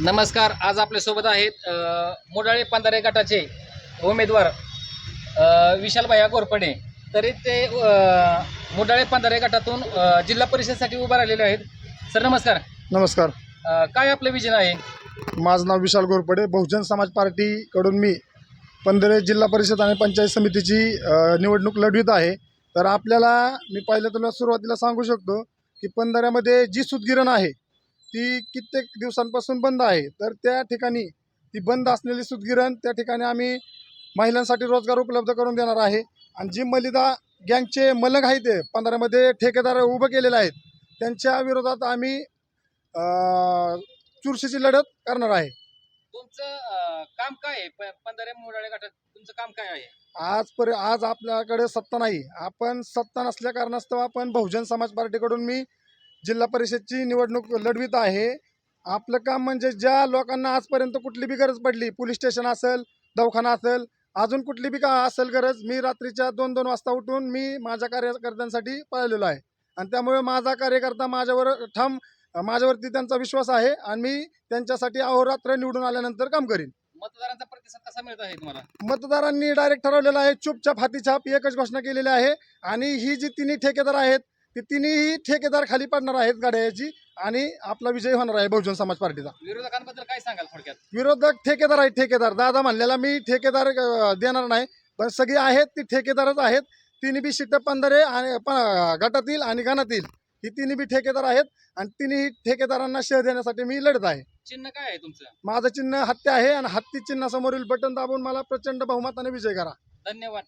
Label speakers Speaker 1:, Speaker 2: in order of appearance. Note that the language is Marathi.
Speaker 1: नमस्कार आज आपल्यासोबत आहेत मोडाळे पंधारे गटाचे उमेदवार अ, विशाल भैया गोरपडे. तरी ते मोडाळे पंधारे गटातून जिल्हा परिषदसाठी उभा राहिलेले आहेत. सर नमस्कार.
Speaker 2: नमस्कार.
Speaker 1: अ, काय आपलं विजन आहे?
Speaker 2: माझं नाव विशाल गोरपडे. बहुजन समाज पार्टीकडून मी पंधरे जिल्हा परिषद आणि पंचायत समितीची अ, निवडणूक लढवित आहे. तर आपल्याला मी पहिलं तुला सुरुवातीला सांगू शकतो की पंधऱ्यामध्ये जी सुतगिरण आहे ती कित्येक दिवसांपासून बंद आहे. तर त्या ठिकाणी ती बंद असलेली सुतगिरण त्या ठिकाणी आम्ही महिलांसाठी रोजगार उपलब्ध करून देणार आहे. आणि जी मलिदा गँगचे मलंग आहेत ते पंधरामध्ये ठेकेदार उभं केलेले आहेत त्यांच्या विरोधात आम्ही चुरशीची लढत करणार आहे.
Speaker 1: तुमचं काम काय आहे? पंधारे गटात तुमचं काम काय आहे?
Speaker 2: आजपर्य आज आपल्याकडे सत्ता नाही. आपण सत्ता नसल्या कारणास्तव आपण बहुजन समाज पार्टीकडून मी जिल्हा परिषदची निवडणूक लढवित आहे. आपलं काम म्हणजे ज्या लोकांना आजपर्यंत कुठली बी गरज पडली पोलीस स्टेशन असेल दवाखाना असेल अजून कुठली बी का असेल गरज मी रात्रीच्या दोन दोन वाजता उठून मी माझ्या कार्यकर्त्यांसाठी पळालेलो आहे. आणि त्यामुळे माझा कार्यकर्ता माझ्यावर ठाम माझ्यावरती त्यांचा विश्वास आहे आणि मी त्यांच्यासाठी अहोरात्र निवडून आल्यानंतर काम करीन.
Speaker 1: मतदारांचा प्रतिसाद कसा मिळत आहे तुम्हाला?
Speaker 2: मतदारांनी डायरेक्ट ठरवलेलं आहे चुपचाप हातीछाप एकच घोषणा केलेली आहे आणि ही जी तिन्ही ठेकेदार आहेत ती तिन्ही ठेकेदार खाली पडणार आहेत गाड्याची आणि आपला विजय होणार आहे बहुजन समाज पार्टीचा.
Speaker 1: विरोधकांबद्दल काय सांगाल थोडक्यात?
Speaker 2: विरोधक ठेकेदार आहेत ठेकेदार. दादा म्हणलेला मी ठेकेदार अं, देणार नाही पण सगळी आहेत ती ठेकेदारच आहेत. तिन्ही बी शिट्ट पंधरे आणि प- गटातील आणि गणातील. ही तिन्ही बी ठेकेदार आहेत आणि तिन्ही ठेकेदारांना शह देण्यासाठी मी लढत आहे.
Speaker 1: चिन्ह काय आहे तुमचं?
Speaker 2: माझं चिन्ह हत्या आहे आणि हत्ती चिन्हासमोरील बटन दाबून मला प्रचंड बहुमताने विजय करा.
Speaker 1: धन्यवाद.